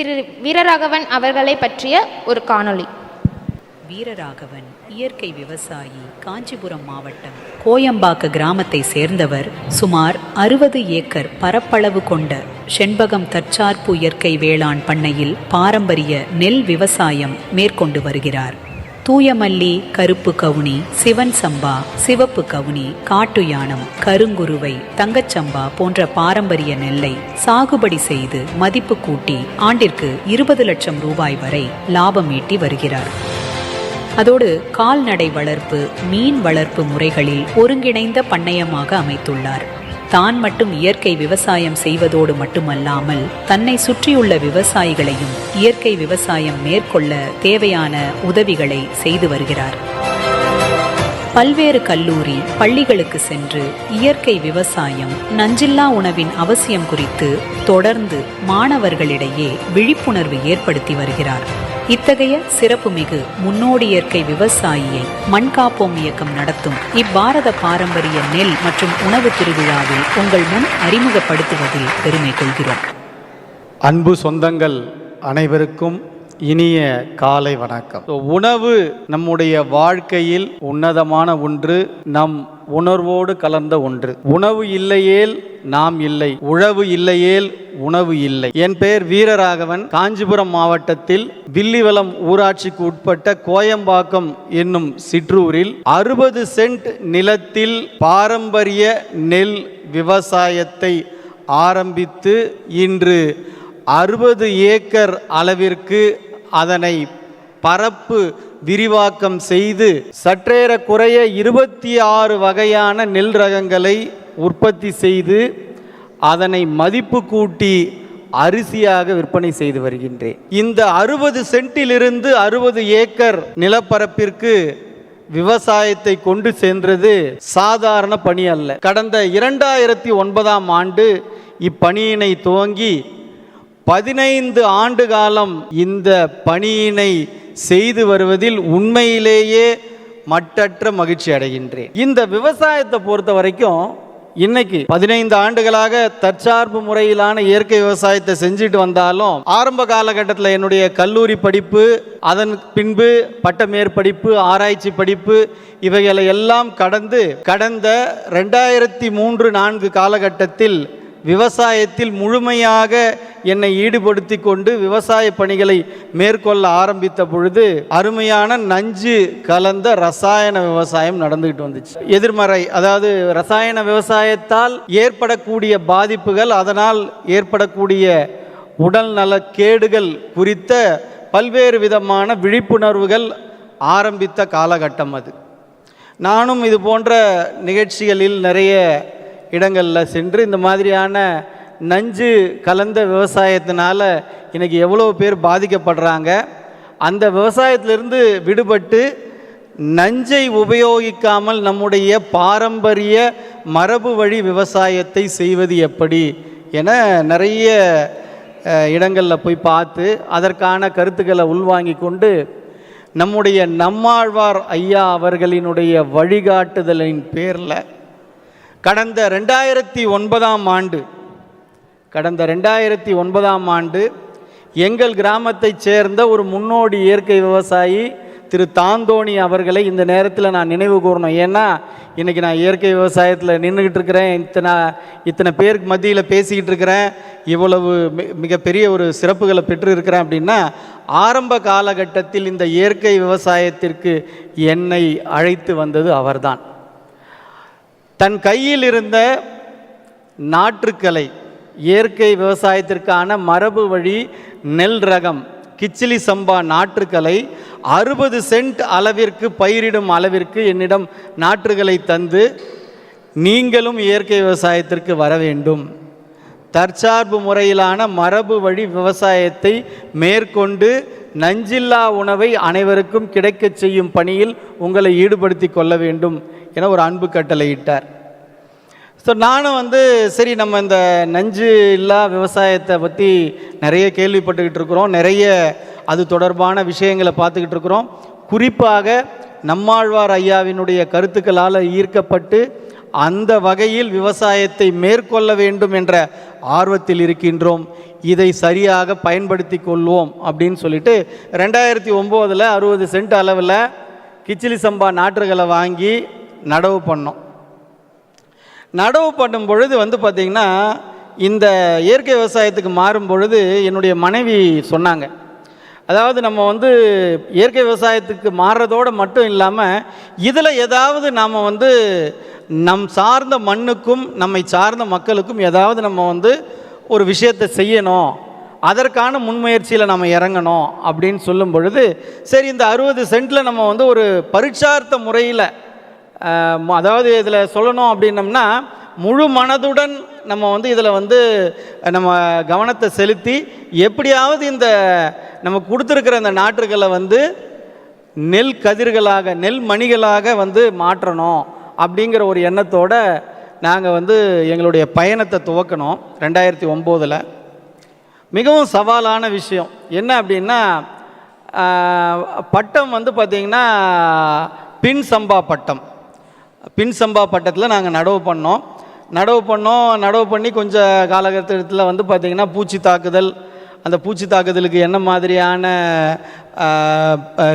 திரு வீரராகவன் அவர்களை பற்றிய ஒரு காணொளி. வீரராகவன் இயற்கை விவசாயி காஞ்சிபுரம் மாவட்டம் கோயம்பாக்க கிராமத்தை சேர்ந்தவர் சுமார் அறுபது ஏக்கர் பரப்பளவு கொண்ட செண்பகம் தற்சார்பு இயற்கை வேளாண் பண்ணையில் பாரம்பரிய நெல் விவசாயம் மேற்கொண்டு வருகிறார். தூயமல்லி கருப்பு கவுனி சிவன் சம்பா சிவப்பு கவுனி காட்டு யானம் கருங்குருவை தங்கச்சம்பா போன்ற பாரம்பரிய நெல்லை சாகுபடி செய்து மதிப்பு கூட்டி ஆண்டிற்கு இருபது லட்சம் ரூபாய் வரை லாபம் ஈட்டி வருகிறார். அதோடு கால்நடை வளர்ப்பு மீன் வளர்ப்பு முறைகளில் ஒருங்கிணைந்த பண்ணையமாக அமைத்துள்ளார். தான் மட்டும் இயற்கை விவசாயம் செய்வதோடு மட்டுமல்லாமல் தன்னை சுற்றியுள்ள விவசாயிகளையும் இயற்கை விவசாயம் மேற்கொள்ள தேவையான உதவிகளை செய்து வருகிறார். பல்வேறு கல்லூரி பள்ளிகளுக்கு சென்று இயற்கை விவசாயம் நஞ்சில்லா உணவின் அவசியம் குறித்து தொடர்ந்து மாணவர்களிடையே விழிப்புணர்வு ஏற்படுத்தி வருகிறார். இத்தகைய சிறப்புமிகு முன்னோடி இயற்கை விவசாயியை மண்காப்போம் இயக்கம் நடத்தும் இப்பாரத பாரம்பரிய நெல் மற்றும் உணவு திருவிழாவில் உங்கள் முன் அறிமுகப்படுத்துவதில் பெருமை கொள்கிறோம். அன்பு சொந்தங்கள் அனைவருக்கும் இனிய காலை வணக்கம். உணவு நம்முடைய வாழ்க்கையில் உன்னதமான ஒன்று நம் உணர்வோடு கலந்த ஒன்று. உணவு இல்லையேல் நாம் இல்லை உழவு இல்லையேல் உணவு இல்லை. என் பெயர் வீரராகவன். காஞ்சிபுரம் மாவட்டத்தில் வில்லிவலம் ஊராட்சிக்கு உட்பட்ட கோயம்பாக்கம் என்னும் சிற்றூரில் அறுபது சென்ட் நிலத்தில் பாரம்பரிய நெல் விவசாயத்தை ஆரம்பித்து இன்று அறுபது ஏக்கர் அளவிற்கு அதனை பரப்பு விரிவாக்கம் செய்து சற்றேற குறைய இருபத்தி ஆறு வகையான நெல் ரகங்களை உற்பத்தி செய்து அதனை மதிப்பு கூட்டி அரிசியாக விற்பனை செய்து வருகின்றேன். இந்த அறுபது சென்ட்டிலிருந்து அறுபது ஏக்கர் நிலப்பரப்பிற்கு விவசாயத்தை கொண்டு சென்றது சாதாரண பணி அல்ல. கடந்த இரண்டாயிரத்தி ஒன்பதாம் ஆண்டு இப்பணியினை துவங்கி பதினைந்து ஆண்டு காலம் இந்த பணியினை செய்து வருவதில் உண்மையிலேயே மட்டற்ற மகிழ்ச்சி அடைகின்றேன். இந்த விவசாயத்தை பொறுத்த வரைக்கும் இன்னைக்கு பதினைந்து ஆண்டுகளாக தற்சார்பு முறையிலான இயற்கை விவசாயத்தை செஞ்சுட்டு வந்தாலும் ஆரம்ப காலகட்டத்தில் என்னுடைய கல்லூரி படிப்பு அதன் பின்பு பட்ட மேற்படிப்பு ஆராய்ச்சி படிப்பு இவைகளை எல்லாம் கடந்து கடந்த ரெண்டாயிரத்தி மூன்று நான்கு காலகட்டத்தில் விவசாயத்தில் முழுமையாக என்னை ஈடுபடுத்தி கொண்டு விவசாய பணிகளை மேற்கொள்ள ஆரம்பித்த பொழுது அருமையான நஞ்சு கலந்த ரசாயன விவசாயம் நடந்துகிட்டு வந்துச்சு. எதிர்மறை அதாவது ரசாயன விவசாயத்தால் ஏற்படக்கூடிய பாதிப்புகள் அதனால் ஏற்படக்கூடிய உடல் நல கேடுகள் குறித்த பல்வேறு விதமான விழிப்புணர்வுகள் ஆரம்பித்த காலகட்டம் அது. நானும் இது போன்ற நிகழ்ச்சிகளில் நிறைய இடங்களில் சென்று இந்த மாதிரியான நஞ்சு கலந்த விவசாயத்தினால் இன்றைக்கி எவ்வளோ பேர் பாதிக்கப்படுறாங்க. அந்த விவசாயத்திலிருந்து விடுபட்டு நஞ்சை உபயோகிக்காமல் நம்முடைய பாரம்பரிய மரபு வழி விவசாயத்தை செய்வது எப்படி என நிறைய இடங்களில் போய் பார்த்து அதற்கான கருத்துக்களை உள்வாங்கி கொண்டு நம்முடைய நம்மாழ்வார் ஐயா அவர்களினுடைய வழிகாட்டுதலின் பேரில் கடந்த ரெண்டாயிரத்தி ஒன்பதாம் ஆண்டு கடந்த ரெண்டாயிரத்தி ஒன்பதாம் ஆண்டு எங்கள் கிராமத்தைச் சேர்ந்த ஒரு முன்னோடி இயற்கை விவசாயி திரு தாந்தோணி அவர்களை இந்த நேரத்தில் நான் நினைவு கூறணும். ஏன்னா இன்றைக்கி நான் இயற்கை விவசாயத்தில் நின்றுக்கிட்டு இருக்கிறேன். இத்தனை இத்தனை பேருக்கு மத்தியில் பேசிக்கிட்டு இருக்கிறேன். இவ்வளவு மி- மிகப்பெரிய ஒரு சிறப்புகளை பெற்று இருக்கிறேன் அப்படின்னா ஆரம்ப காலகட்டத்தில் இந்த இயற்கை விவசாயத்திற்கு என்னை அழைத்து வந்தது அவர்தான். தன் கையில் இருந்த நாற்றுக்கலை இயற்கை விவசாயத்திற்கான மரபு வழி நெல் ரகம் கிச்சிலி சம்பா நாற்றுக்களை அறுபது சென்ட் அளவிற்கு பயிரிடும் அளவிற்கு என்னிடம் நாற்றுகளை தந்து நீங்களும் இயற்கை விவசாயத்திற்கு வர வேண்டும். தற்சார்பு முறையிலான மரபு வழி விவசாயத்தை மேற்கொண்டு நஞ்சில்லா உணவை அனைவருக்கும் கிடைக்கச் செய்யும் பணியில் உங்களை ஈடுபடுத்தி கொள்ள வேண்டும் என ஒரு அன்பு கட்டளையிட்டார். ஸோ நானும் வந்து சரி நம்ம இந்த நஞ்சு இல்லா விவசாயத்தை பற்றி நிறைய கேள்விப்பட்டுக்கிட்டு இருக்கிறோம். நிறைய அது தொடர்பான விஷயங்களை பார்த்துக்கிட்டு இருக்கிறோம். குறிப்பாக நம்மாழ்வார் ஐயாவினுடைய கருத்துக்களால் ஈர்க்கப்பட்டு அந்த வகையில் விவசாயத்தை மேற்கொள்ள வேண்டும் என்ற ஆர்வத்தில் இருக்கின்றோம். இதை சரியாக பயன்படுத்தி கொள்வோம் அப்படின்னு சொல்லிட்டு ரெண்டாயிரத்தி ஒம்போதில் அறுபது சென்ட் அளவில் கிச்சிலி சம்பா நாற்றுகளை வாங்கி நடவு பண்ணோம். நடவு பண்ணும் பொழுது வந்து பார்த்திங்கன்னா இந்த இயற்கை விவசாயத்துக்கு மாறும் பொழுது என்னுடைய மனைவி சொன்னாங்க. அதாவது நம்ம வந்து இயற்கை விவசாயத்துக்கு மாறுறதோடு மட்டும் இல்லாமல் இதில் ஏதாவது நாம் வந்து நம் சார்ந்த மண்ணுக்கும் நம்மை சார்ந்த மக்களுக்கும் ஏதாவது நம்ம வந்து ஒரு விஷயத்தை செய்யணும். அதற்கான முன்முயற்சியில் நம்ம இறங்கணும் அப்படின்னு சொல்லும் பொழுது சரி இந்த அறுபது சென்ட்டில் நம்ம வந்து ஒரு பரீட்சார்த்த முறையில் அதாவது இதில் சொல்லணும் அப்படின்னம்னா முழு மனதுடன் நம்ம வந்து இதில் வந்து நம்ம கவனத்தை செலுத்தி எப்படியாவது இந்த நம்ம கொடுத்துருக்கிற இந்த நாற்றுகளை வந்து நெல் கதிர்களாக நெல் மணிகளாக வந்து மாற்றணும் அப்படிங்கிற ஒரு எண்ணத்தோடு நாங்கள் வந்து எங்களுடைய பயணத்தை துவக்கணும் ரெண்டாயிரத்தி ஒம்போதில். மிகவும் சவாலான விஷயம். என்ன அப்படின்னா பட்டம் வந்து பார்த்திங்கன்னா பின் சம்பா பட்டம். பின் சம்பா பட்டத்தில் நாங்கள் நடவு பண்ணோம். நடவு பண்ணோம். நடவு பண்ணி கொஞ்சம் காலகட்டத்தில் வந்து பார்த்திங்கன்னா பூச்சி தாக்குதல் அந்த பூச்சி தாக்குதலுக்கு என்ன மாதிரியான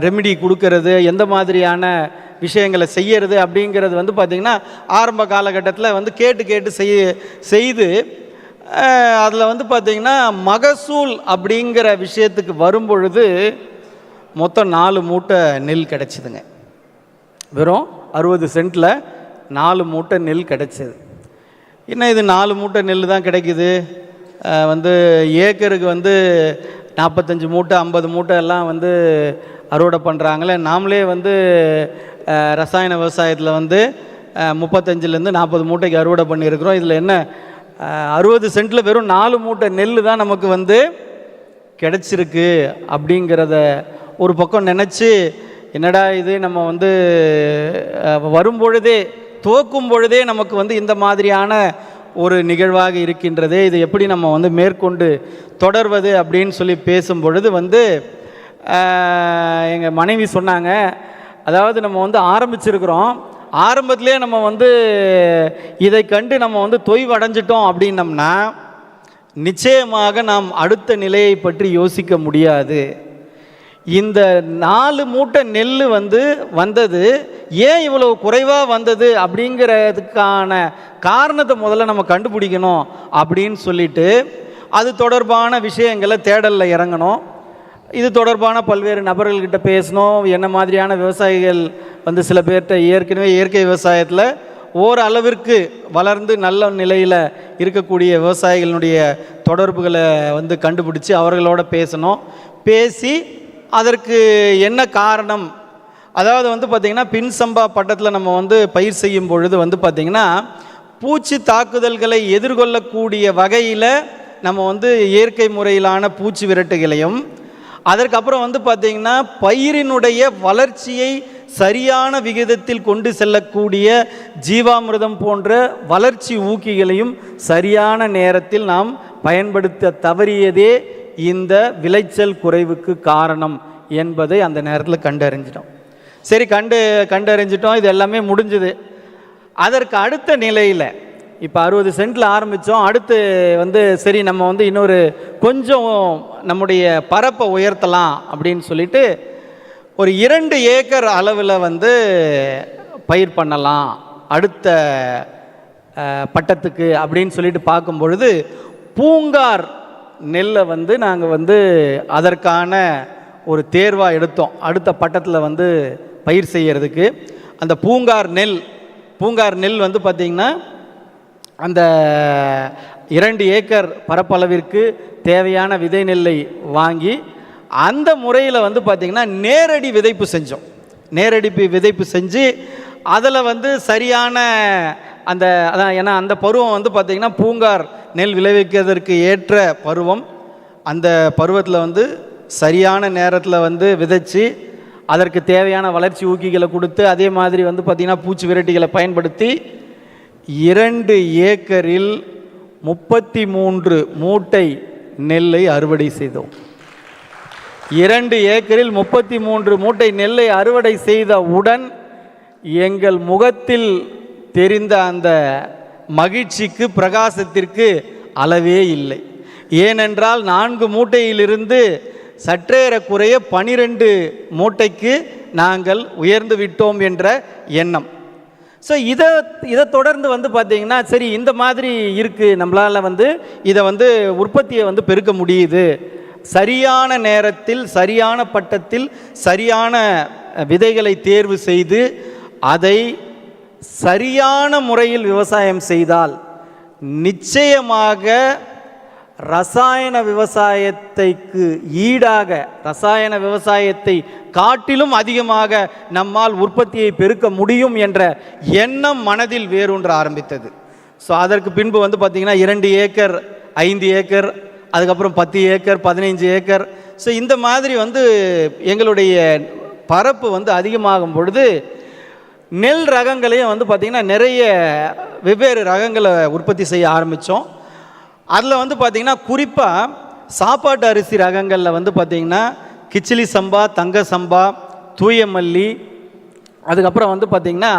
ரெமிடி கொடுக்கறது எந்த மாதிரியான விஷயங்களை செய்யறது அப்படிங்கிறது வந்து பார்த்திங்கன்னா ஆரம்ப காலகட்டத்தில் வந்து கேட்டு கேட்டு செய் செய்து அதில் வந்து பார்த்திங்கன்னா மகசூல் அப்படிங்கிற விஷயத்துக்கு வரும் பொழுது மொத்தம் நாலு மூட்டை நெல் கிடச்சிதுங்க. வெறும் அறுபது சென்ட்டில் நாலு மூட்டை நெல் கிடைச்சது. என்ன இது நாலு மூட்டை நெல் தான் கிடைக்குது? வந்து ஏக்கருக்கு வந்து நாற்பத்தஞ்சு மூட்டை ஐம்பது மூட்டை எல்லாம் வந்து அறுவடை பண்ணுறாங்களே நாமளே வந்து ரசாயன விவசாயத்தில் வந்து முப்பத்தஞ்சிலேருந்து நாற்பது மூட்டைக்கு அறுவடை பண்ணியிருக்கிறோம். இதில் என்ன அறுபது சென்ட்டில் வெறும் நாலு மூட்டை நெல் தான் நமக்கு வந்து கிடச்சிருக்கு அப்படிங்கிறத ஒரு பக்கம் நினச்சி என்னடா இது நம்ம வந்து வரும்பொழுதே பொழுதே துவக்கும் பொழுதே நமக்கு வந்து இந்த மாதிரியான ஒரு நிகழ்வாக இருக்கின்றது இது எப்படி நம்ம வந்து மேற்கொண்டு தொடர்வது அப்படின்னு சொல்லி பேசும் பொழுது வந்து எங்கள் மனைவி சொன்னாங்க அதாவது நம்ம வந்து ஆரம்பிச்சிருக்கிறோம் ஆரம்பத்திலே நம்ம வந்து இதை கண்டு நம்ம வந்து தொய்வடைஞ்சிட்டோம் அப்படின்னம்னா நிச்சயமாக நாம் அடுத்த நிலையை பற்றி யோசிக்க முடியாது. இந்த நாலு மூட்டை நெல் வந்து வந்தது ஏன் இவ்வளவு குறைவாக வந்தது அப்படிங்கிறதுக்கான காரணத்தை முதல்ல நம்ம கண்டுபிடிக்கணும் அப்படின்னு சொல்லிட்டு அது தொடர்பான விஷயங்களை தேடலில் இறங்கணும். இது தொடர்பான பல்வேறு நபர்கள்கிட்ட பேசணும். என்ன மாதிரியான விவசாயிகள் வந்து சில பேர்கிட்ட ஏற்கனவே இயற்கை விவசாயத்தில் ஓரளவிற்கு வளர்ந்து நல்ல நிலையில் இருக்கக்கூடிய விவசாயிகளுடைய தொடர்புகளை வந்து கண்டுபிடிச்சி அவர்களோட பேசணும். பேசி அதற்கு என்ன காரணம்? அதாவது வந்து பார்த்திங்கன்னா பின் சம்பா பட்டத்தில் நம்ம வந்து பயிர் செய்யும் பொழுது வந்து பார்த்திங்கன்னா பூச்சி தாக்குதல்களை எதிர்கொள்ளக்கூடிய வகையில் நம்ம வந்து இயற்கை முறையிலான பூச்சி விரட்டுகளையும் அதற்கப்புறம் வந்து பார்த்திங்கன்னா பயிரினுடைய வளர்ச்சியை சரியான விகிதத்தில் கொண்டு செல்லக்கூடிய ஜீவாமிர்தம் போன்ற வளர்ச்சி ஊக்கிகளையும் சரியான நேரத்தில் நாம் பயன்படுத்த தவறியதே இந்த விளைச்சல் குறைவுக்கு காரணம் என்பதை அந்த நேரத்தில் கண்டறிஞ்சிட்டோம். சரி கண்டு கண்டறிஞ்சிட்டோம். இது எல்லாமே முடிஞ்சுது. அதற்கு அடுத்த நிலையில் இப்போ அறுபது சென்ட்டில் ஆரம்பித்தோம் அடுத்து வந்து சரி நம்ம வந்து இன்னொரு கொஞ்சம் நம்முடைய பரப்பை உயர்த்தலாம் அப்படின்னு சொல்லிட்டு ஒரு இரண்டு ஏக்கர் அளவில் வந்து பயிர் பண்ணலாம். அடுத்த பட்டத்துக்கு அப்படின்னு சொல்லிட்டு பார்க்கும் பொழுது பூங்கார் நெல்லை வந்து நாங்கள் வந்து அதற்கான ஒரு தேர்வாக எடுத்தோம். அடுத்த பட்டத்தில் வந்து பயிர் செய்யறதுக்கு. அந்த பூங்கார் நெல் பூங்கார் நெல் வந்து பார்த்திங்கன்னா அந்த இரண்டு ஏக்கர் பரப்பளவிற்கு தேவையான விதை நெல்லை வாங்கி அந்த முறையில் வந்து பார்த்திங்கன்னா நேரடி விதைப்பு செஞ்சோம். நேரடி விதைப்பு செஞ்சு அதில் வந்து சரியான அந்த அதான் ஏன்னா அந்த பருவம் வந்து பார்த்திங்கன்னா பூங்கார் நெல் விளைவிக்கிறதற்கு ஏற்ற பருவம். அந்த பருவத்தில் வந்து சரியான நேரத்தில் வந்து விதைச்சி அதற்கு தேவையான வளர்ச்சி ஊக்கிகளை கொடுத்து அதே மாதிரி வந்து பார்த்திங்கன்னா பூச்சி விரட்டிகளை பயன்படுத்தி இரண்டு ஏக்கரில் முப்பத்தி மூன்று மூட்டை நெல்லை அறுவடை செய்தோம். இரண்டு ஏக்கரில் முப்பத்தி மூன்று மூட்டை நெல்லை அறுவடை செய்த உடன் எங்கள் முகத்தில் தெரிந்த அந்த மகிழ்ச்சிக்கு பிரகாசத்திற்கு அளவே இல்லை. ஏனென்றால் நான்கு மூட்டையிலிருந்து சற்றேறக்குறைய பனிரெண்டு மூட்டைக்கு நாங்கள் உயர்ந்து விட்டோம் என்ற எண்ணம். ஸோ இதை இதை தொடர்ந்து வந்து பார்த்தீங்கன்னா சரி இந்த மாதிரி இருக்குது நம்மளால் வந்து இதை வந்து உற்பத்தியை வந்து பெருக்க முடியுது. சரியான நேரத்தில் சரியான பட்டத்தில் சரியான விதைகளை தேர்வு செய்து அதை சரியான முறையில் விவசாயம் செய்தால் நிச்சயமாக ரசாயன விவசாயத்தைக்கு ஈடாக ரசாயன விவசாயத்தை காட்டிலும் அதிகமாக நம்மால் உற்பத்தியை பெருக்க முடியும் என்ற எண்ணம் மனதில் வேரூன்ற ஆரம்பித்தது. ஸோ அதற்கு பின்பு வந்து பார்த்திங்கன்னா இரண்டு ஏக்கர் ஐந்து ஏக்கர் அதுக்கப்புறம் பத்து ஏக்கர் பதினைஞ்சு ஏக்கர். ஸோ இந்த மாதிரி வந்து எங்களுடைய பரப்பு வந்து அதிகமாகும் பொழுது நெல் ரகங்களையும் வந்து பார்த்திங்கன்னா நிறைய வெவ்வேறு ரகங்களை உற்பத்தி செய்ய ஆரம்பித்தோம். அதில் வந்து பார்த்திங்கன்னா குறிப்பாக சாப்பாட்டு அரிசி ரகங்களில் வந்து பார்த்திங்கன்னா கிச்சிலி சம்பா தங்க சம்பா தூயமல்லி அதுக்கப்புறம் வந்து பார்த்திங்கன்னா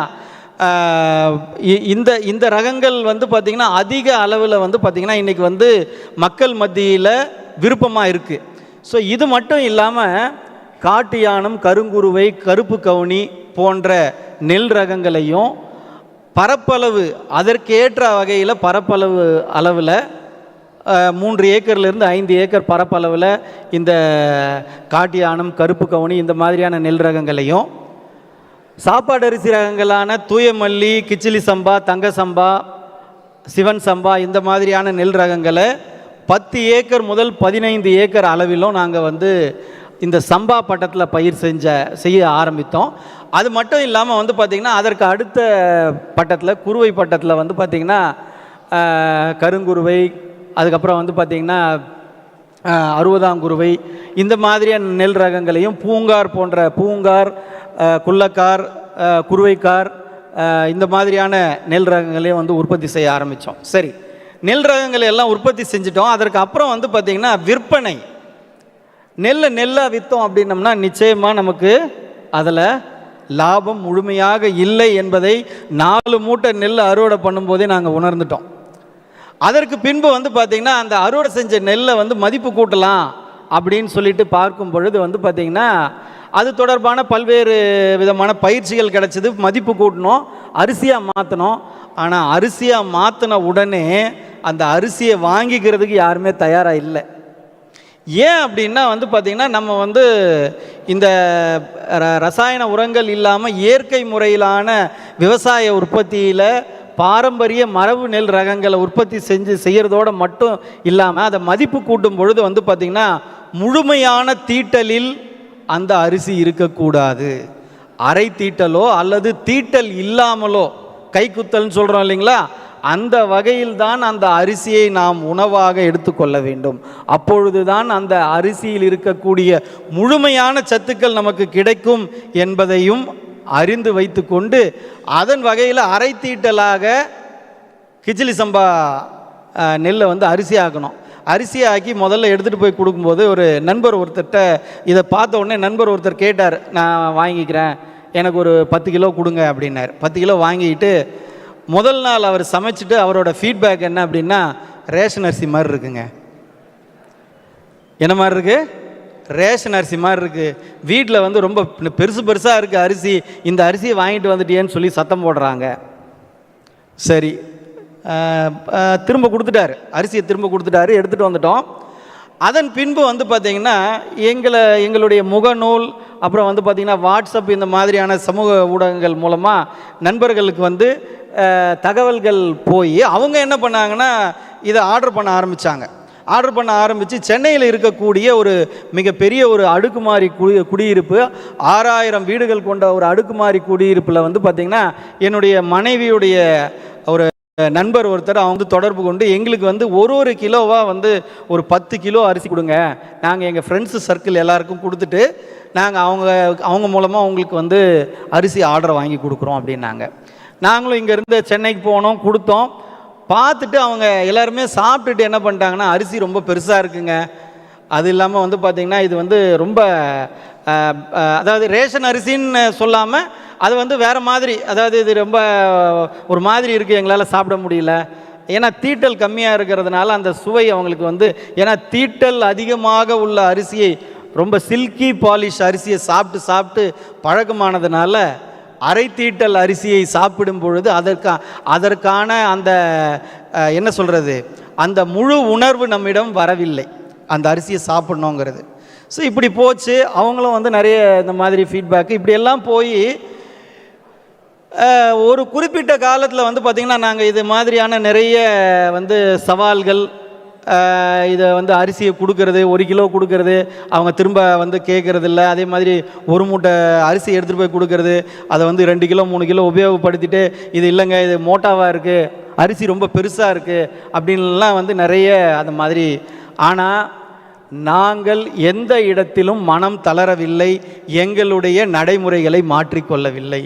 இ- இந்த இந்த ரகங்கள் வந்து பார்த்திங்கன்னா அதிக அளவில் வந்து பார்த்திங்கன்னா இன்றைக்கி வந்து மக்கள் மத்தியில் விருப்பமாக இருக்குது ஸோ இது மட்டும் இல்லாமல் காட்டு யானம் கருங்குருவை கருப்பு கவுனி போன்ற நெல் ரகங்களையும் பரப்பளவு அதற்கேற்ற வகையில் பரப்பளவு அளவில் மூன்று ஏக்கர்லேருந்து ஐந்து ஏக்கர் பரப்பளவில் இந்த காட்டு யானம் கருப்பு கவுனி இந்த மாதிரியான நெல் ரகங்களையும் சாப்பாடு அரிசி ரகங்களான தூயமல்லி கிச்சிலி சம்பா தங்க சம்பா சிவன் சம்பா இந்த மாதிரியான நெல் ரகங்களை பத்து ஏக்கர் முதல் பதினைந்து ஏக்கர் அளவிலும் நாங்கள் வந்து இந்த சம்பா பட்டத்தில் பயிர் செஞ்ச செய்ய ஆரம்பித்தோம். அது மட்டும் இல்லாமல் வந்து பார்த்திங்கன்னா அதற்கு அடுத்த பட்டத்தில் குருவை பட்டத்தில் வந்து பார்த்திங்கன்னா கருங்குருவை அதுக்கப்புறம் வந்து பார்த்திங்கன்னா அறுபதாம் அறுபதாங்குருவை இந்த மாதிரியான நெல் ரகங்களையும் பூங்கார் போன்ற பூங்கார் குள்ளக்கார் குருவைக்கார் இந்த மாதிரியான நெல் ரகங்களையும் வந்து உற்பத்தி செய்ய ஆரம்பித்தோம். சரி நெல் ரகங்களை எல்லாம் உற்பத்தி செஞ்சிட்டோம். அதற்கு அப்புறம் வந்து பார்த்திங்கன்னா விற்பனை. நெல்லை நெல்லாக விற்றோம் அப்படின்னம்னா நிச்சயமாக நமக்கு அதில் லாபம் முழுமையாக இல்லை என்பதை நாலு மூட்டை நெல் அறுவடை பண்ணும்போதே நாங்கள் உணர்ந்துட்டோம். அதற்கு பின்பு வந்து பார்த்திங்கன்னா அந்த அறுவடை செஞ்ச நெல்லை வந்து மதிப்பு கூட்டலாம் அப்படின்னு சொல்லிட்டு பார்க்கும் பொழுது வந்து பார்த்திங்கன்னா அது தொடர்பான பல்வேறு விதமான பயிற்சிகள் கிடச்சிது. மதிப்பு கூட்டணும் அரிசியாக மாற்றணும் ஆனால் அரிசியாக மாற்றின உடனே அந்த அரிசியை வாங்கிக்கிறதுக்கு யாருமே தயாராக இல்லை. ஏன் அப்படின்னா வந்து பார்த்திங்கன்னா நம்ம வந்து இந்த ர- ரசாயன உரங்கள் இல்லாமல் இயற்கை முறையிலான விவசாய உற்பத்தியில் பாரம்பரிய மரபு நெல் ரகங்களை உற்பத்தி செஞ்சு செய்கிறதோட மட்டும் இல்லாமல் அதை மதிப்பு கூட்டும் பொழுது வந்து பார்த்திங்கன்னா முழுமையான தீட்டலில் அந்த அரிசி இருக்கக்கூடாது. அரை தீட்டலோ அல்லது தீட்டல் இல்லாமலோ கைக்குத்தல்னு சொல்கிறோம் இல்லைங்களா? அந்த வகையில் தான் அந்த அரிசியை நாம் உணவாக எடுத்துக்கொள்ள வேண்டும். அப்பொழுதுதான் அந்த அரிசியில் இருக்கக்கூடிய முழுமையான சத்துக்கள் நமக்கு கிடைக்கும் என்பதையும் அறிந்து வைத்துக்கொண்டு அதன் வகையில் அரைத்தீட்டலாக கிச்சிலி சம்பா நெல்லை வந்து அரிசி ஆக்கணும் அரிசி ஆக்கி முதல்ல எடுத்துகிட்டு போய் கொடுக்கும்போது ஒரு நண்பர் ஒருத்தர்கிட்ட இதை பார்த்த உடனே நண்பர் ஒருத்தர் கேட்டார் நான் வாங்கிக்கிறேன் எனக்கு ஒரு பத்து கிலோ கொடுங்க அப்படின்னார். பத்து கிலோ வாங்கிட்டு முதல் நாள் அவர் சமைச்சிட்டு அவரோட ஃபீட்பேக் என்ன அப்படின்னா ரேஷன் அரிசி மாதிரி இருக்குங்க. என்ன மாதிரி இருக்குது ரேஷன் அரிசி மாதிரி இருக்குது வீட்டில் வந்து ரொம்ப பெருசு பெருசாக இருக்குது அரிசி. இந்த அரிசியை வாங்கிட்டு வந்துட்டியேன்னு சொல்லி சத்தம் போடுறாங்க. சரி. திரும்ப கொடுத்துட்டாரு. அரிசியை திரும்ப கொடுத்துட்டாரு. எடுத்துகிட்டு வந்துட்டோம். அதன் பின்பு வந்து பார்த்திங்கன்னா எங்களை எங்களுடைய முகநூல் அப்புறம் வந்து பார்த்திங்கன்னா வாட்ஸ்அப் இந்த மாதிரியான சமூக ஊடகங்கள் மூலமாக நண்பர்களுக்கு வந்து தகவல்கள் போய் அவங்க என்ன பண்ணாங்கன்னா இதை ஆர்டர் பண்ண ஆரம்பித்தாங்க ஆர்டர் பண்ண ஆரம்பித்து சென்னையில் இருக்கக்கூடிய ஒரு மிகப்பெரிய ஒரு அடுக்குமாரி குடி குடியிருப்பு ஆறாயிரம் வீடுகள் கொண்ட ஒரு அடுக்குமாரி குடியிருப்பில் வந்து பார்த்திங்கன்னா என்னுடைய மனைவியுடைய ஒரு நண்பர் ஒருத்தர் அவங்க வந்து தொடர்பு கொண்டு எங்களுக்கு வந்து ஒரு ஒரு கிலோவாக வந்து ஒரு பத்து கிலோ அரிசி கொடுங்க. நாங்கள் எங்கள் ஃப்ரெண்ட்ஸு சர்க்கிள் எல்லாருக்கும் கொடுத்துட்டு நாங்கள் அவங்க அவங்க மூலமாக அவங்களுக்கு வந்து அரிசி ஆர்டர் வாங்கி கொடுக்குறோம் அப்படின்னாங்க. நாங்களும் இங்கேருந்து சென்னைக்கு போனோம் கொடுத்தோம். பார்த்துட்டு அவங்க எல்லாருமே சாப்பிட்டுட்டு என்ன பண்ணிட்டாங்கன்னா அரிசி ரொம்ப பெருசாக இருக்குங்க. அது இல்லாமல் வந்து பார்த்திங்கன்னா இது வந்து ரொம்ப அதாவது ரேஷன் அரிசின்னு சொல்லாமல் அது வந்து வேறு மாதிரி அதாவது இது ரொம்ப ஒரு மாதிரி இருக்குது எங்களால் சாப்பிட முடியல. ஏன்னா தீட்டல் கம்மியாக இருக்கிறதுனால அந்த சுவை அவங்களுக்கு வந்து ஏன்னா தீட்டல் அதிகமாக உள்ள அரிசியை ரொம்ப சில்கி பாலிஷ் அரிசியை சாப்பிட்டு சாப்பிட்டு பழக்கமானதுனால அரைத்தீட்டல் அரிசியை சாப்பிடும் பொழுது அதற்கா அதற்கான அந்த என்ன சொல்கிறது அந்த முழு உணர்வு நம்மிடம் வரவில்லை. அந்த அரிசியை சாப்பிட்ணுங்கிறது. ஸோ இப்படி போச்சு. அவங்களும் வந்து நிறைய இந்த மாதிரி ஃபீட்பேக் இப்படியெல்லாம் போய் ஒரு குறிப்பிட்ட காலத்தில் வந்து பார்த்திங்கன்னா நாங்கள் இது மாதிரியான நிறைய வந்து சவால்கள் இதை வந்து அரிசியை கொடுக்கறது ஒரு கிலோ கொடுக்கறது அவங்க திரும்ப வந்து கேட்கறது அதே மாதிரி ஒரு மூட்டை அரிசி எடுத்துகிட்டு போய் கொடுக்கறது அதை வந்து ரெண்டு கிலோ மூணு கிலோ உபயோகப்படுத்திட்டு இது இல்லைங்க இது மோட்டாவாக இருக்குது அரிசி ரொம்ப பெருசாக இருக்குது அப்படின்லாம் வந்து நிறைய அந்த மாதிரி. ஆனால் நாங்கள் எந்த இடத்திலும் மனம் தளரவில்லை எங்களுடைய நடைமுறைகளை மாற்றிக்கொள்ளவில்லை.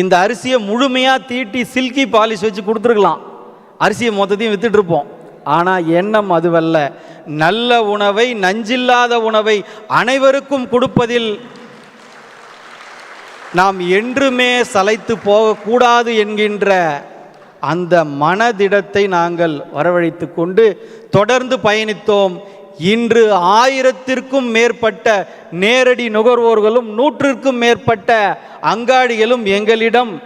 இந்த அரிசியை முழுமையாக தீட்டி சில்கி பாலிஷ் வச்சு கொடுத்துருக்கலாம். அரிசியை மொத்தத்தையும் விற்றுட்ருப்போம் ஆனால் எண்ணம் அதுவல்ல. நல்ல உணவை நஞ்சில்லாத உணவை அனைவருக்கும் கொடுப்பதில் நாம் என்றுமே சளைத்து போகக்கூடாது என்கின்ற அந்த மனதிடத்தை நாங்கள் வரவழைத்து கொண்டு தொடர்ந்து பயணித்தோம். இன்று ஆயிரத்திற்கும் மேற்பட்ட நேரடி நுகர்வோர்களும் நூற்றிற்கும் மேற்பட்ட அங்காடிகளும் எங்களிடம்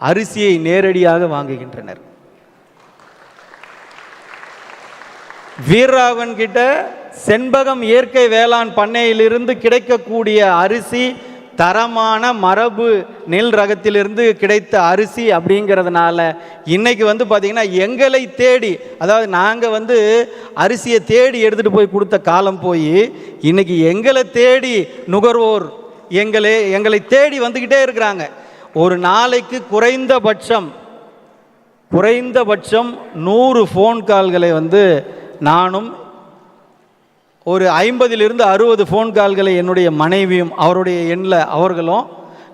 அரிசியை நேரடியாக வாங்குகின்றனர். வீரராகவன் கிட்ட செண்பகம் இயற்கை வேளாண் பண்ணையிலிருந்து கிடைக்கக்கூடிய அரிசி தரமான மரபு நெல் ரகத்திலிருந்து கிடைத்த அரிசி அப்படிங்கிறதுனால இன்னைக்கு வந்து பார்த்திங்கன்னா எங்களை தேடி அதாவது நாங்கள் வந்து அரிசியை தேடி எடுத்துகிட்டு போய் கொடுத்த காலம் போய் இன்னைக்கு எங்களை தேடி நுகர்வோர் எங்களை எங்களை தேடி வந்துக்கிட்டே இருக்கிறாங்க. ஒரு நாளைக்கு குறைந்தபட்சம் குறைந்தபட்சம் நூறு ஃபோன் கால்களை வந்து நானும் ஒரு ஐம்பதிலிருந்து அறுபது ஃபோன் கால்களை என்னுடைய மனைவியும் அவருடைய எண்ணில் அவர்களும்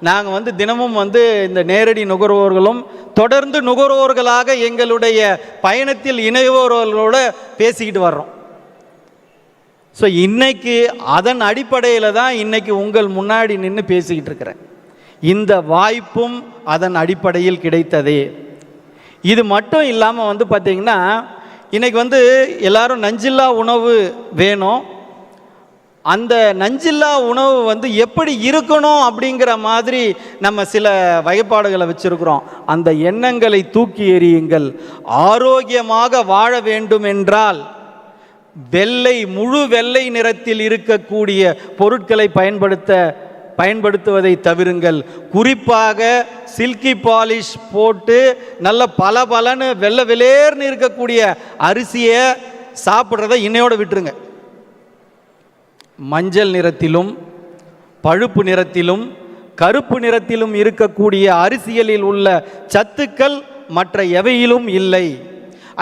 நாங்கள் வந்து தினமும் வந்து இந்த நேரடி நுகர்வோர்களும் தொடர்ந்து நுகர்வோர்களாக எங்களுடைய பயணத்தில் இணைவோர்களோடு பேசிக்கிட்டு வர்றோம். ஸோ இன்னைக்கு அதன் அடிப்படையில் தான் இன்னைக்கு உங்கள் முன்னாடி நின்று பேசிக்கிட்டு இருக்கிறேன். இந்த வாய்ப்பும் அதன் அடிப்படையில் கிடைத்ததே. இது மட்டும் இல்லாமல் வந்து பார்த்திங்கன்னா இன்றைக்கி வந்து எல்லாரும் நஞ்சில்லா உணவு வேணும். அந்த நஞ்சில்லா உணவு வந்து எப்படி இருக்கணும் அப்படிங்கிற மாதிரி நம்ம சில வகைப்பாடுகளை வச்சுருக்குறோம். அந்த எண்ணங்களை தூக்கி எறியுங்கள். ஆரோக்கியமாக வாழ வேண்டும் என்றால் வெள்ளை முழு வெள்ளை நிறத்தில் இருக்கக்கூடிய பொருட்களை பயன்படுத்த பயன்படுத்துவதை தவிருங்கள். குறிப்பாக சில்கி பாலிஷ் போட்டு நல்ல பல பலன்னு வெள்ளை வெளியேர்னு இருக்கக்கூடிய அரிசியை சாப்பிட்றத இன்னையோடு விட்டுருங்க. மஞ்சள் நிறத்திலும் பழுப்பு நிறத்திலும் கருப்பு நிறத்திலும் இருக்கக்கூடிய அரிசியலில் உள்ள சத்துக்கள் மற்ற எவையிலும் இல்லை.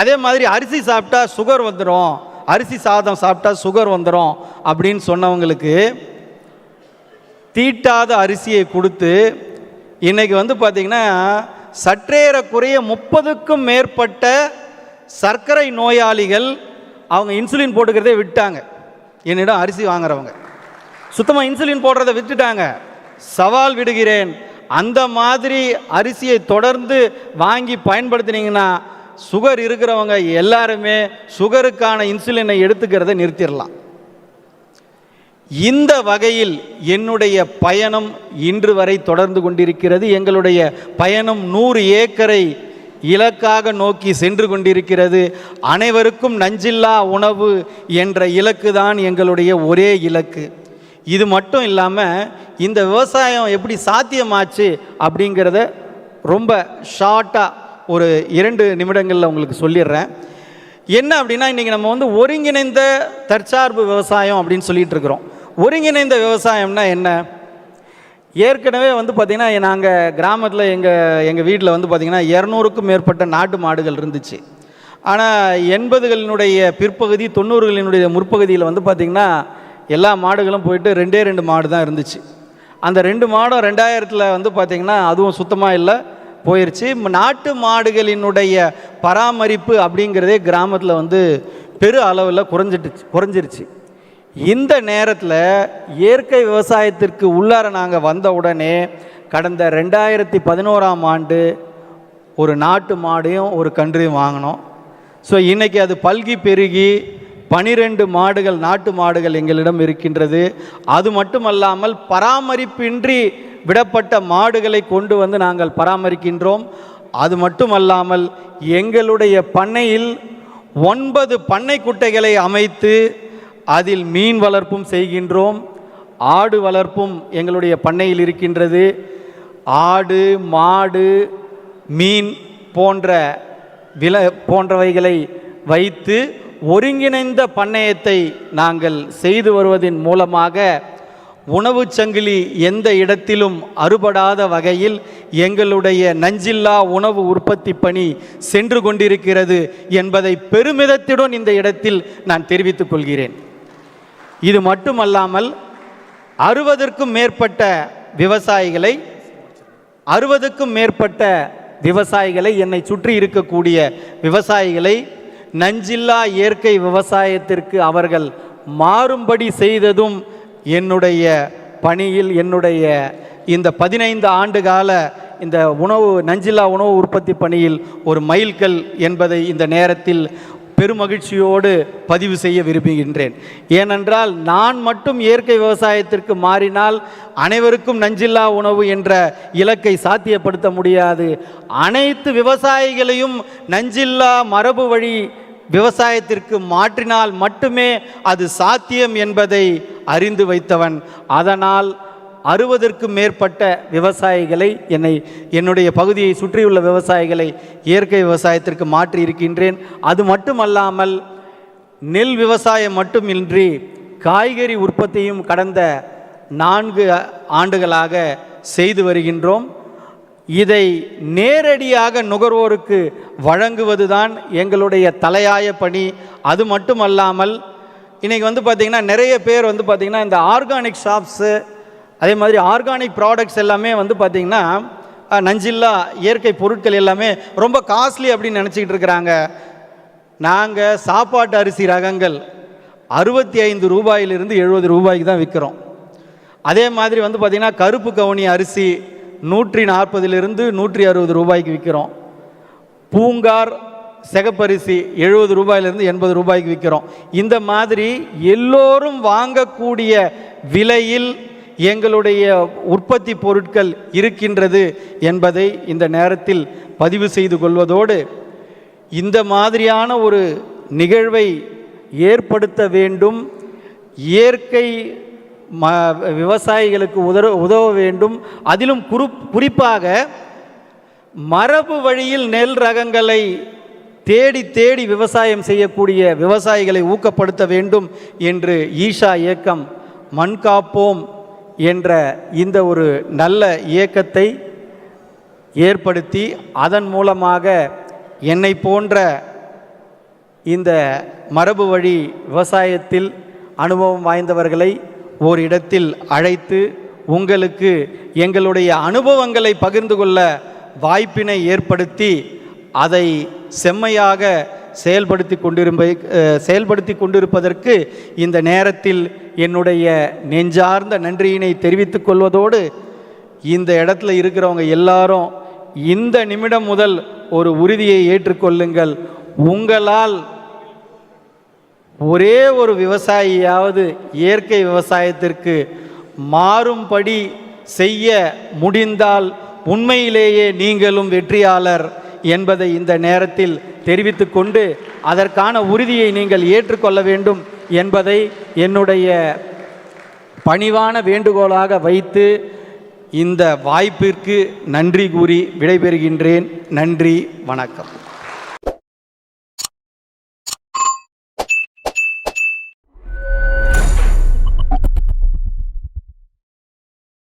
அதே மாதிரி அரிசி சாப்பிட்டா சுகர் வந்துடும் அரிசி சாதம் சாப்பிட்டா சுகர் வந்துடும் அப்படின்னு சொன்னவங்களுக்கு தீட்டாத அரிசியை கொடுத்து இன்றைக்கி வந்து பார்த்திங்கன்னா சற்றேறக்குறைய முப்பதுக்கும் மேற்பட்ட சர்க்கரை நோயாளிகள் அவங்க இன்சுலின் போட்டுக்கிறதே விட்டாங்க. என்னிடம் அரிசி வாங்குறவங்க. சுத்தமாக இன்சுலின் போடுறத விட்டுட்டாங்க சவால் விடுகிறேன். அந்த மாதிரி அரிசியை தொடர்ந்து வாங்கி பயன்படுத்தினீங்கன்னா சுகர் இருக்கிறவங்க எல்லாருமே சுகருக்கான இன்சுலினை எடுத்துக்கிறத நிறுத்திடலாம். இந்த வகையில் என்னுடைய பயணம் இன்று வரை தொடர்ந்து கொண்டிருக்கிறது. எங்களுடைய பயணம் நூறு ஏக்கரை இலக்காக நோக்கி சென்று கொண்டிருக்கிறது. அனைவருக்கும் நஞ்சில்லா உணவு என்ற இலக்கு தான் எங்களுடைய ஒரே இலக்கு. இது மட்டும் இல்லாமல் இந்த விவசாயம் எப்படி சாத்தியமாச்சு அப்படிங்கிறத ரொம்ப ஷார்ட்டாக ஒரு இரண்டு நிமிடங்களில் உங்களுக்கு சொல்லிடுறேன். என்ன அப்படின்னா இன்றைக்கி நம்ம வந்து ஒருங்கிணைந்த தற்சார்பு விவசாயம் அப்படின்னு சொல்லிகிட்டு இருக்கிறோம். ஒருங்கிணைந்த விவசாயம்னா என்ன? ஏற்கனவே வந்து பார்த்திங்கன்னா நாங்கள் கிராமத்தில் எங்கள் எங்கள் வீட்டில் வந்து பார்த்திங்கன்னா இரநூறுக்கும் மேற்பட்ட நாட்டு மாடுகள் இருந்துச்சு. ஆனால் எண்பதுகளினுடைய பிற்பகுதி தொண்ணூறுகளினுடைய முற்பகுதியில் வந்து பார்த்திங்கன்னா எல்லா மாடுகளும் போயிட்டு ரெண்டே ரெண்டு மாடு தான் இருந்துச்சு. அந்த ரெண்டு மாடும் ரெண்டாயிரத்தில் வந்து பார்த்திங்கன்னா அதுவும் சுத்தமாக இல்லை. போயிருச்சு. நாட்டு மாடுகளினுடைய பராமரிப்பு அப்படிங்கிறதே கிராமத்தில் வந்து பெரு அளவில் குறைஞ்சிட்டுச்சு குறைஞ்சிருச்சு. இந்த நேரத்தில் இயற்கை விவசாயத்திற்கு உள்ளார நாங்கள் வந்த உடனே கடந்த ரெண்டாயிரத்தி பதினோராம் ஆண்டு ஒரு நாட்டு மாடையும் ஒரு கன்றையும் வாங்கினோம். ஸோ இன்றைக்கி அது பல்கி பெருகி பனிரெண்டு மாடுகள் நாட்டு மாடுகள் எங்களிடம் இருக்கின்றது. அது மட்டுமல்லாமல் பராமரிப்பின்றி விடப்பட்ட மாடுகளை கொண்டு வந்து நாங்கள் பராமரிக்கின்றோம். அது மட்டுமல்லாமல் எங்களுடைய பண்ணையில் ஒன்பது பண்ணை குட்டைகளை அமைத்து அதில் மீன் வளர்ப்பும் செய்கின்றோம். ஆடு வளர்ப்பும் எங்களுடைய பண்ணையில் இருக்கின்றது. ஆடு மாடு மீன் போன்ற வில போன்றவைகளை வைத்து ஒருங்கிணைந்த பண்ணையத்தை நாங்கள் செய்து வருவதன் மூலமாக உணவுச் சங்கிலி எந்த இடத்திலும் அறுபடாத வகையில் எங்களுடைய நஞ்சில்லா உணவு உற்பத்தி பணி சென்று கொண்டிருக்கிறது என்பதை பெருமிதத்துடன் இந்த இடத்தில் நான் தெரிவித்துக் கொள்கிறேன். இது மட்டுமல்லாமல் அறுபதற்கும் மேற்பட்ட விவசாயிகளை அறுபதுக்கும் மேற்பட்ட விவசாயிகளை என்னை சுற்றி இருக்கக்கூடிய விவசாயிகளை நஞ்சில்லா இயற்கை விவசாயத்திற்கு அவர்கள் மாறும்படி செய்ததும் என்னுடைய பணியில் என்னுடைய இந்த பதினைந்து ஆண்டு கால இந்த உணவு நஞ்சில்லா உணவு உற்பத்தி பணியில் ஒரு மைல்கல் என்பதை இந்த நேரத்தில் பெருமகிழ்ச்சியோடு பதிவு செய்ய விரும்புகின்றேன். ஏனென்றால் நான் மட்டும் இயற்கை விவசாயத்திற்கு மாறினால் அனைவருக்கும் நஞ்சில்லா உணவு என்ற இலக்கை சாத்தியப்படுத்த முடியாது. அனைத்து விவசாயிகளையும் நஞ்சில்லா மரபு வழி விவசாயத்திற்கு மாற்றினால் மட்டுமே அது சாத்தியம் என்பதை அறிந்து வைத்தவன். அதனால் அறுபதற்கும் மேற்பட்ட விவசாயிகளை என்னை என்னுடைய பகுதியை சுற்றியுள்ள விவசாயிகளை இயற்கை விவசாயத்திற்கு மாற்றி இருக்கின்றேன். அது மட்டுமல்லாமல் நெல் விவசாயம் மட்டுமின்றி காய்கறி உற்பத்தியும் கடந்த நான்கு ஆண்டுகளாக செய்து வருகின்றோம். இதை நேரடியாக நுகர்வோருக்கு வழங்குவதுதான் எங்களுடைய தலையாய பணி. அது மட்டுமல்லாமல் இன்றைக்கி வந்து பார்த்திங்கன்னா நிறைய பேர் வந்து பார்த்திங்கன்னா இந்த ஆர்கானிக் ஷாப்ஸு அதே மாதிரி ஆர்கானிக் ப்ராடக்ட்ஸ் எல்லாமே வந்து பார்த்திங்கன்னா நஞ்சில்லா இயற்கை பொருட்கள் எல்லாமே ரொம்ப காஸ்ட்லி அப்படின்னு நினச்சிக்கிட்டு இருக்கிறாங்க. நாங்கள் சாப்பாட்டு அரிசி ரகங்கள் அறுபத்தி ஐந்து ரூபாயிலிருந்து எழுபது ரூபாய்க்கு தான் விற்கிறோம் அதே மாதிரி வந்து பார்த்திங்கன்னா கருப்பு கவுனி அரிசி நூற்றி நாற்பதிலிருந்து நூற்றி அறுபது ரூபாய்க்கு விற்கிறோம். பூங்கார் சிகப்பரிசி எழுபது ரூபாயிலிருந்து எண்பது ரூபாய்க்கு விற்கிறோம். இந்த மாதிரி எல்லோரும் வாங்கக்கூடிய விலையில் எங்களுடைய உற்பத்தி பொருட்கள் இருக்கின்றது என்பதை இந்த நேரத்தில் பதிவு செய்து கொள்வதோடு இந்த மாதிரியான ஒரு நிகழ்வை ஏற்படுத்த வேண்டும். இயற்கை ம விவசாயிகளுக்கு உதவ உதவ வேண்டும். அதிலும் குறி குறிப்பாக மரபு வழியில் நெல் ரகங்களை தேடி தேடி விவசாயம் செய்யக்கூடிய விவசாயிகளை ஊக்கப்படுத்த வேண்டும் என்று ஈஷா இயக்கம் மண் காப்போம் என்ற இந்த ஒரு நல்ல இயக்கத்தை ஏற்படுத்தி அதன் மூலமாக என்னை போன்ற இந்த மரபு வழி விவசாயத்தில் அனுபவம் வாய்ந்தவர்களை ஓர் இடத்தில் அழைத்து உங்களுக்கு எங்களுடைய அனுபவங்களை பகிர்ந்து கொள்ள வாய்ப்பினை ஏற்படுத்தி அதை செம்மையாக செயல்படுத்தி கொண்டிருப்ப செயல்படுத்தி கொண்டிருப்பதற்கு இந்த நேரத்தில் என்னுடைய நெஞ்சார்ந்த நன்றியினை தெரிவித்துக் கொள்வதோடு இந்த இடத்துல இருக்கிறவங்க எல்லாரும் இந்த நிமிடம் முதல் ஒரு உறுதியை ஏற்றுக்கொள்ளுங்கள். உங்களால் ஒரே ஒரு விவசாயியாவது இயற்கை விவசாயத்திற்கு மாறும்படி செய்ய முடிந்தால் உண்மையிலேயே நீங்களும் வெற்றியாளர் என்பதை இந்த நேரத்தில் தெரிவித்துக்கொண்டு அதற்கான உறுதியை நீங்கள் ஏற்றுக்கொள்ள வேண்டும் என்பதை என்னுடைய பணிவான வேண்டுகோளாக வைத்து இந்த வாய்ப்பிற்கு நன்றி கூறி விடைபெறுகின்றேன். நன்றி வணக்கம்.